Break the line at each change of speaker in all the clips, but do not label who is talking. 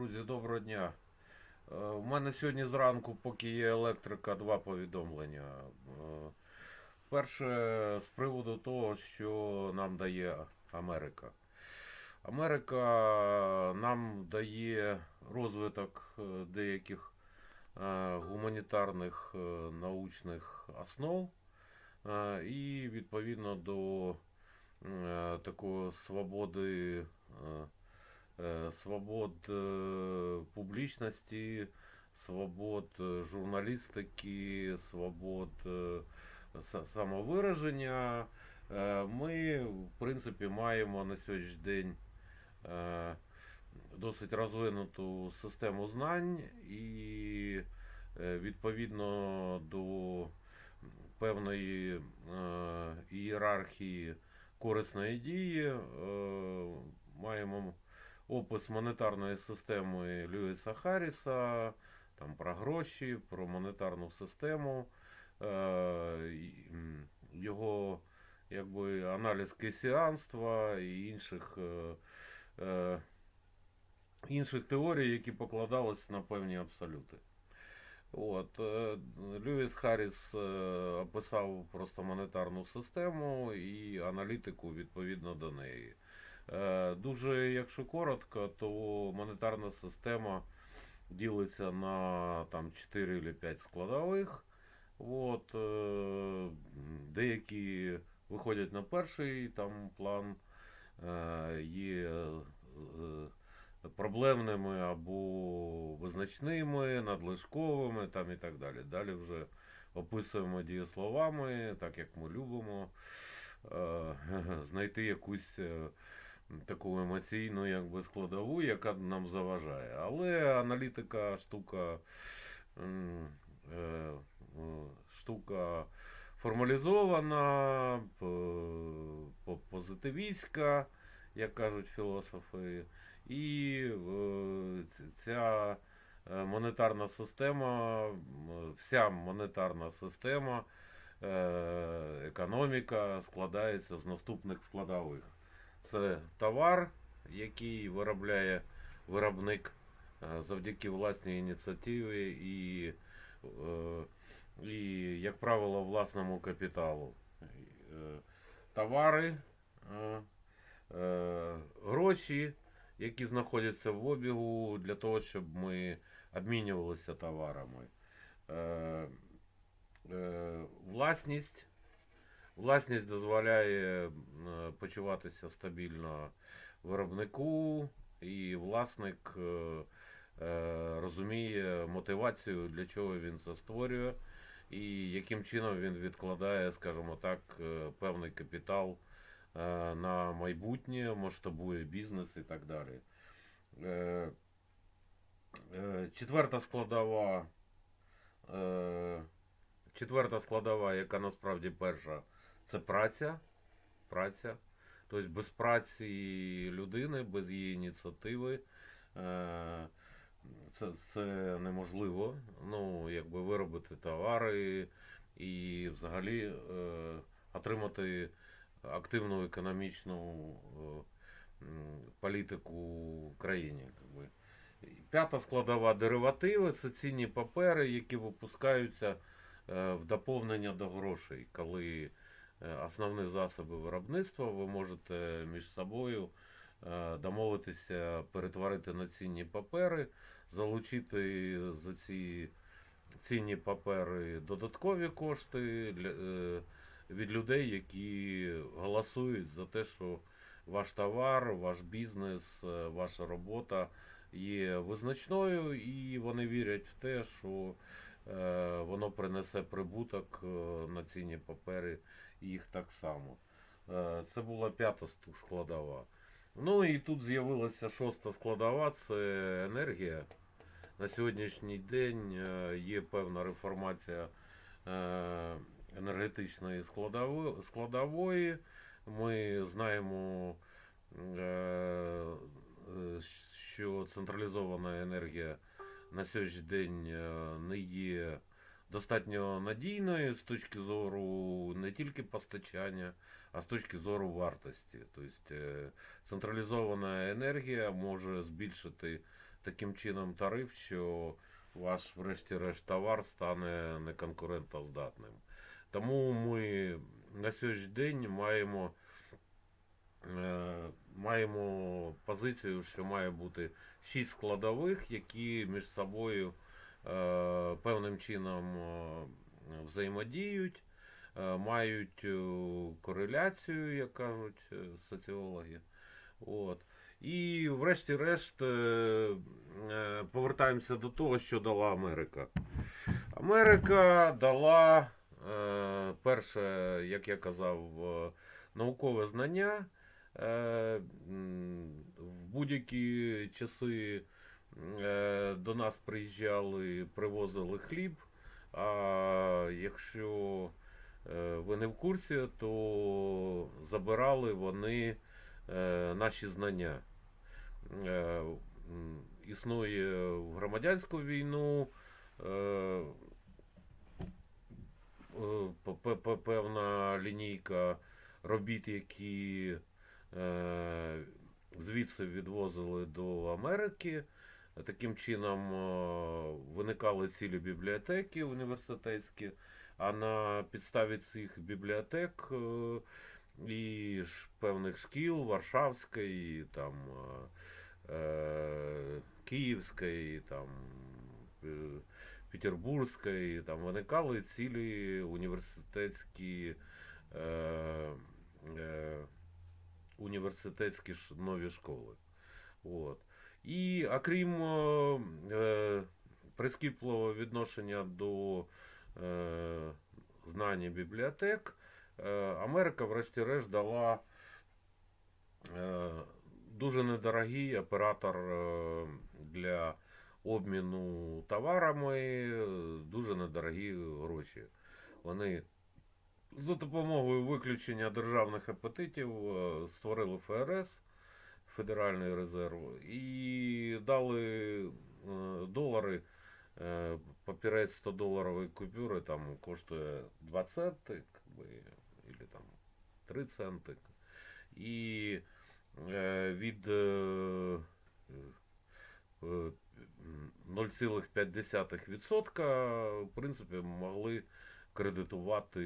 Друзі, доброго дня. Е, У мене сьогодні зранку, поки є електрика, два повідомлення. Е, Перше з приводу того, що нам дає Америка. Америка нам дає розвиток е, деяких е, гуманітарних е, научних основ е, і відповідно до е, такої свободи. Е, свобод е, публічності, свобод е, журналістики, свобод самовираження. Ми, в принципі, маємо на сьогоднішній день досить розвинуту систему знань і відповідно до певної ієрархії корисної дії маємо опис монетарної системи Льюіса Харріса, там про гроші, про монетарну систему, е, його якби, аналіз кейсіанства і інших, е, е, інших теорій, які покладались на певні абсолюти. От, Льюіс Харріс описав просто монетарну систему і аналітику відповідно до неї. Е, Дуже, якщо коротко, то монетарна система ділиться на там 4 чи 5 складових. От, е, деякі виходять на перший там план, е, є проблемними або визначними, надлишковими там і так далі. Далі вже описуємо дієсловами, так як ми любимо, знайти якусь таку емоційну якби, складову, яка нам заважає. Але аналітика штука, е, е, штука формалізована, по- позитивістська, як кажуть філософи. І е, ця монетарна система, вся монетарна система, економіка складається з наступних складових. Це товар, який виробляє виробник е, завдяки власній ініціативі і, е, і як правило, власному капіталу. Е, Товари, гроші, які знаходяться в обігу для того, щоб ми обмінювалися товарами. Власність. Власність дозволяє е, почуватися стабільно виробнику, і власник е, е, розуміє мотивацію, для чого він це створює, і яким чином він відкладає, скажімо так, певний капітал на майбутнє, масштабує бізнес і так далі. Четверта складова. Четверта складова, яка насправді перша, це праця. Праця. Тобто без праці людини, без її ініціативи. е, Це, це неможливо. Ну, якби виробити товари і взагалі е, отримати активну економічну е, політику в країні. якби. П'ята складова деривативи це цінні папери, які випускаються е, в доповнення до грошей, коли основні засоби виробництва. Ви можете між собою е, домовитися перетворити на цінні папери, залучити за ці цінні папери додаткові кошти е, від людей, які голосують за те, що ваш товар, ваш бізнес, е, ваша робота є визначною, і вони вірять в те, що е, воно принесе прибуток е, на цінні папери їх так само. Е, Це була п'ята складова. Ну і тут з'явилася шоста складова це енергія. На сьогоднішній день е, є певна реформація е, енергетичної складової. Ми знаємо, що централізована енергія на сьогоднішній день не є достатньо надійною з точки зору не тільки постачання, а з точки зору вартості. Тобто е, централізована енергія може збільшити таким чином тариф, що ваш, врешті-решт, товар стане неконкурентоздатним. Тому ми на сьогоднішній день маємо, е, маємо позицію, що має бути шість складових, які між собою певним чином е, взаємодіють, е, мають е, кореляцію, як кажуть е, соціологи. От. І врешті-решт е, е, повертаємося до того, що дала Америка. Америка дала е, перше, як я казав, е, наукове знання. Е, В будь-які часи е, до нас приїжджали, привозили хліб. А якщо е, ви не в курсі, то забирали вони е, наші знання. Е, Існує в громадянську війну е, е, певна лінійка робіт, які е, звідси відвозили до Америки. Таким чином е, виникали цілі бібліотеки університетські, а на підставі цих бібліотек е, і певних шкіл Варшавської, там, е, Київської, там, Петербурзької, там виникали цілі університетські, університетські нові школи. От. І окрім е, е, прискіпливого відношення до е, знання бібліотек, е, Америка, врешті-решт, дала е, дуже недорогий оператор е, для обміну товарами, е, дуже недорогі гроші. Вони за допомогою виключення державних апетитів е, створили ФРС. Федеральний резерв, і дали е, долари. Е, Папірець 100 доларової купюри там коштує 2 центи, или там 3 центи. І е, від е, е, 0,5% в принципі могли кредитувати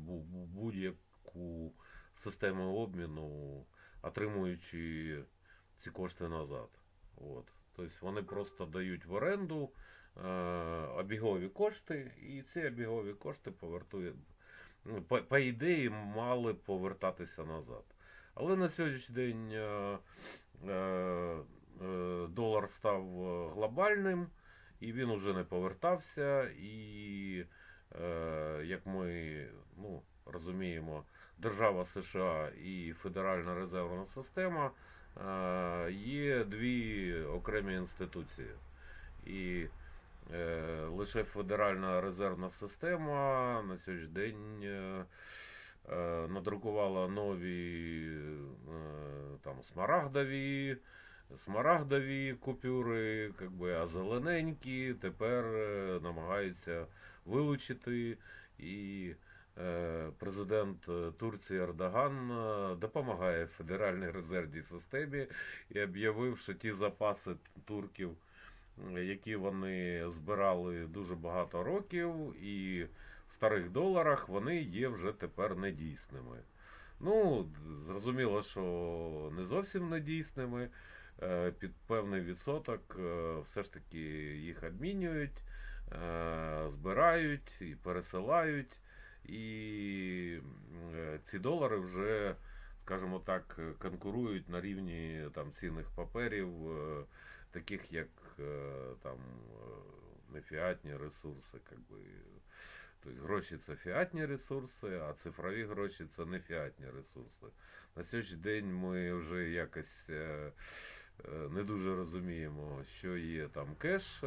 бу- бу- будь-яку систему обміну отримуючи ці кошти назад. От. Тобто вони просто дають в оренду е, обігові кошти, і ці обігові кошти повертують, ну, по, по ідеї, мали повертатися назад. Але на сьогоднішній день е, е, е, долар став глобальним, і він уже не повертався. І, е, як ми ну, розуміємо, держава США і Федеральна резервна система е, є дві окремі інституції. І е, лише Федеральна резервна система на сьогоднішній день е, надрукувала нові там, смарагдові, смарагдові купюри, как би, а зелененькі тепер намагаються вилучити і Президент е, Турції Ердоган е, допомагає Федеральній резервній системі і об'явив, що ті запаси турків, е, які вони збирали дуже багато років, і в старих доларах вони є вже тепер недійсними. Ну, зрозуміло, що не зовсім недійсними. Е, Під певний відсоток е, все ж таки їх обмінюють, е, збирають і пересилають. І е, ці долари вже, скажімо так, конкурують на рівні там цінних паперів, е, таких як е, там нефіатні ресурси, как би. Тобто гроші це фіатні ресурси, а цифрові гроші це не фіатні ресурси. На сьогоднішній день ми вже якось не дуже розуміємо, що є там кеш.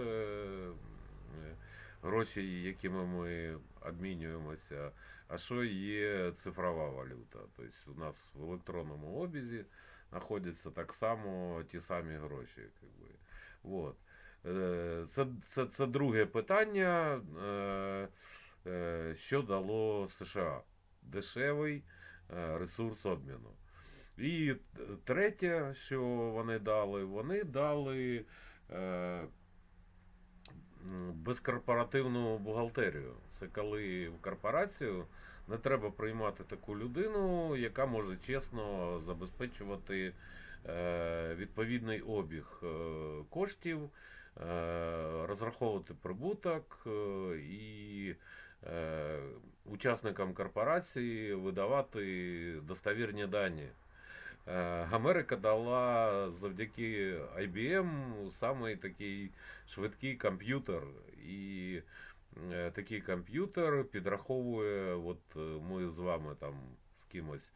Гроші, якими ми обмінюємося, а що є цифрова валюта. Тобто у нас в електронному обізі знаходяться так само ті самі гроші. Как би. Вот. Е, Це, це, це друге питання, е, е, що дало США. Дешевий ресурс обміну. І третє, що вони дали, вони дали безкорпоративну бухгалтерію. Це коли в корпорацію не треба приймати таку людину, яка може чесно забезпечувати е, відповідний обіг е, коштів, е, розраховувати прибуток і учасникам корпорації видавати достовірні дані. Е, Америка дала завдяки IBM самий такий швидкий комп'ютер. І е, такий комп'ютер підраховує, от е, ми з вами там з кимось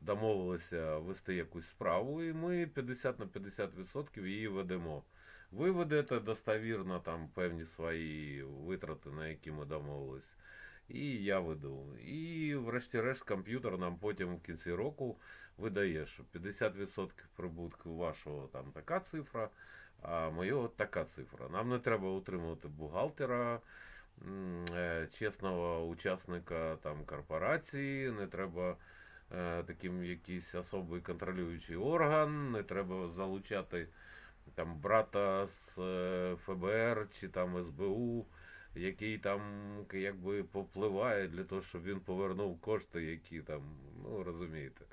домовилися вести якусь справу, і ми 50 на 50% її ведемо. Ви ведете достовірно там певні свої витрати, на які ми домовились. І я веду. І врешті-решт комп'ютер нам потім в кінці року видає, що 50% прибутку вашого там така цифра, а моєго така цифра. Нам не треба утримувати бухгалтера, е, чесного учасника там корпорації, не треба е, таким якийсь особий контролюючий орган, не треба залучати там брата з е, ФБР чи там СБУ, який там якби попливає для того, щоб він повернув кошти, які там, ну розумієте.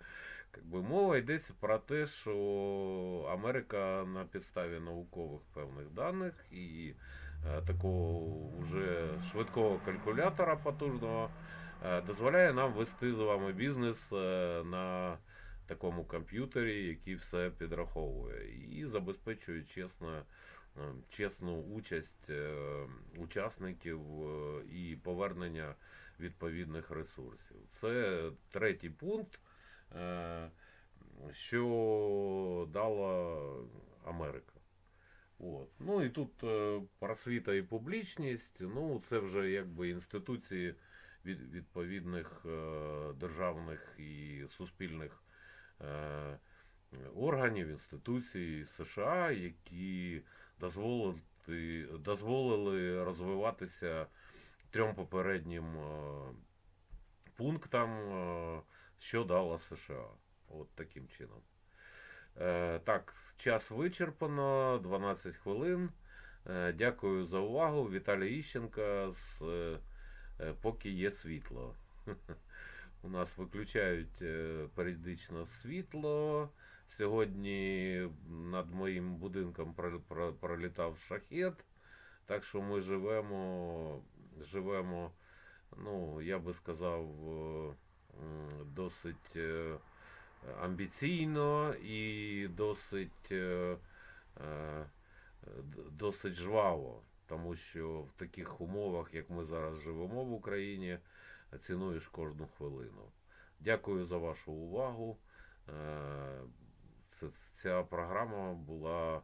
Якби мова йдеться про те, що Америка на підставі наукових певних даних і е, такого вже швидкого калькулятора потужного е, дозволяє нам вести з вами бізнес е, на такому комп'ютері, який все підраховує, і забезпечує чесно, чесну участь е, учасників е, і повернення відповідних ресурсів. Це третій пункт, е, що дала Америка. От. Ну і тут е, просвіта і публічність, ну це вже якби інституції від відповідних е, державних і суспільних е, органів, інституцій США, які дозволили, дозволили розвиватися трьом попереднім е, пунктам, е, що дала США. От таким чином. Е, так, час вичерпано, 12 хвилин. Дякую за увагу. Віталій Іщенка з Поки є світло. У нас виключають періодично світло. Сьогодні над моїм будинком про- про- пролітав шахет. Так що ми живемо, живемо, ну, я би сказав, е, досить е, амбіційно і досить, е, досить жваво. Тому що в таких умовах, як ми зараз живемо в Україні, цінуєш кожну хвилину. Дякую за вашу увагу. Це, ця програма була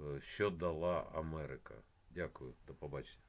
е, Що дала Америка. Дякую, до побачення.